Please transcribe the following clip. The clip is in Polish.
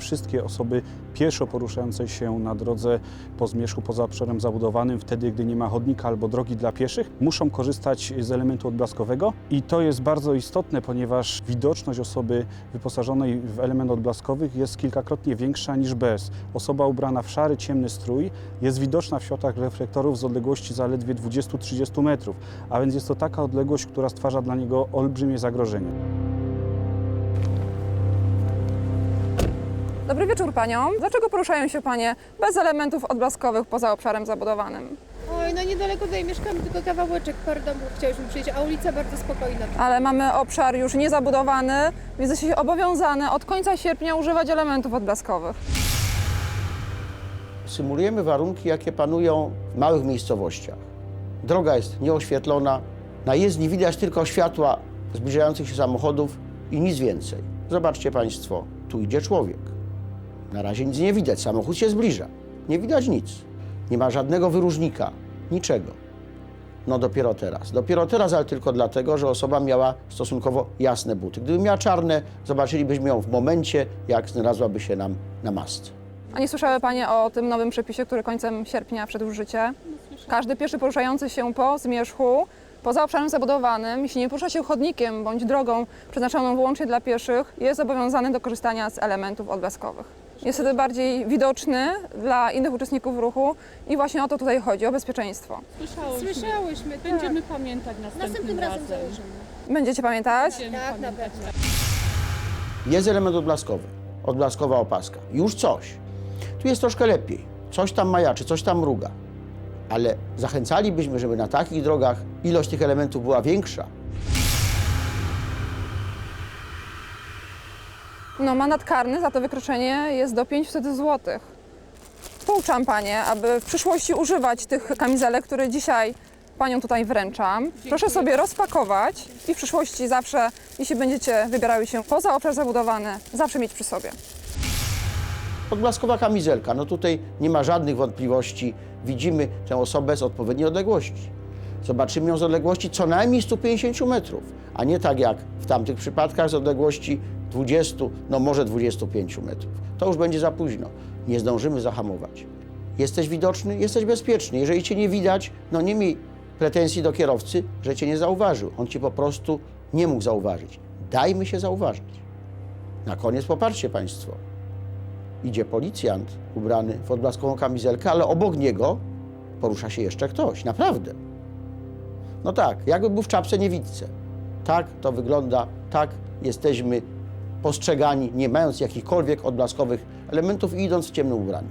wszystkie osoby pieszo poruszające się na drodze po zmierzchu poza obszarem zabudowanym, wtedy gdy nie ma chodnika albo drogi dla pieszych, muszą korzystać z elementu odblaskowego i to jest bardzo istotne, ponieważ widoczność osoby wyposażonej w element odblaskowych jest kilkakrotnie większa niż bez. Osoba ubrana w szary, ciemny strój jest widoczna w światłach reflektorów z odległości zaledwie 20-30 metrów, a więc jest to taka odległość, która stwarza dla niego olbrzymie zagrożenie. Dobry wieczór paniom. Dlaczego poruszają się panie bez elementów odblaskowych poza obszarem zabudowanym? Oj, no niedaleko tutaj mieszkamy, tylko kawałeczek domów chciałyśmy przyjść, a ulica bardzo spokojna. Ale mamy obszar już niezabudowany, więc jesteście obowiązane od końca sierpnia używać elementów odblaskowych. Symulujemy warunki, jakie panują w małych miejscowościach. Droga jest nieoświetlona, na jezdni widać tylko światła zbliżających się samochodów i nic więcej. Zobaczcie Państwo, tu idzie człowiek. Na razie nic nie widać, samochód się zbliża. Nie widać nic. Nie ma żadnego wyróżnika, niczego. No dopiero teraz. Dopiero teraz, ale tylko dlatego, że osoba miała stosunkowo jasne buty. Gdyby miała czarne, zobaczylibyśmy ją w momencie, jak znalazłaby się nam na masce. A nie słyszały panie o tym nowym przepisie, który końcem sierpnia wszedł w życie? Każdy pieszy poruszający się po zmierzchu poza obszarem zabudowanym, jeśli nie porusza się chodnikiem bądź drogą przeznaczoną wyłącznie dla pieszych, jest zobowiązany do korzystania z elementów odblaskowych. Jest wtedy bardziej widoczny dla innych uczestników ruchu i właśnie o to tutaj chodzi, o bezpieczeństwo. Słyszałyśmy. Słyszałyśmy, tak. Będziemy pamiętać następnym, Następnym razem razem. założymy. Będziecie pamiętać? Będziemy Tak, na pamiętać. pewno. Jest element odblaskowy, odblaskowa opaska. Już coś. Tu jest troszkę lepiej. Coś tam majaczy, coś tam mruga. Ale zachęcalibyśmy, żeby na takich drogach ilość tych elementów była większa. No, mandat karny za to wykroczenie jest do 500 zł. Pouczam Panie, aby w przyszłości używać tych kamizelek, które dzisiaj Panią tutaj wręczam. Proszę sobie rozpakować i w przyszłości zawsze, jeśli będziecie wybierały się poza obszar zabudowany, zawsze mieć przy sobie. Odblaskowa kamizelka, no tutaj nie ma żadnych wątpliwości. Widzimy tę osobę z odpowiedniej odległości. Zobaczymy ją z odległości co najmniej 150 metrów, a nie tak jak w tamtych przypadkach z odległości 20, no może 25 metrów. To już będzie za późno. Nie zdążymy zahamować. Jesteś widoczny, jesteś bezpieczny. Jeżeli cię nie widać, no nie miej pretensji do kierowcy, że cię nie zauważył. On cię po prostu nie mógł zauważyć. Dajmy się zauważyć. Na koniec popatrzcie Państwo idzie policjant ubrany w odblaskową kamizelkę, ale obok niego porusza się jeszcze ktoś, naprawdę. No tak, jakby był w czapce niewidce. Tak to wygląda, tak jesteśmy postrzegani, nie mając jakichkolwiek odblaskowych elementów i idąc w ciemnym ubraniu.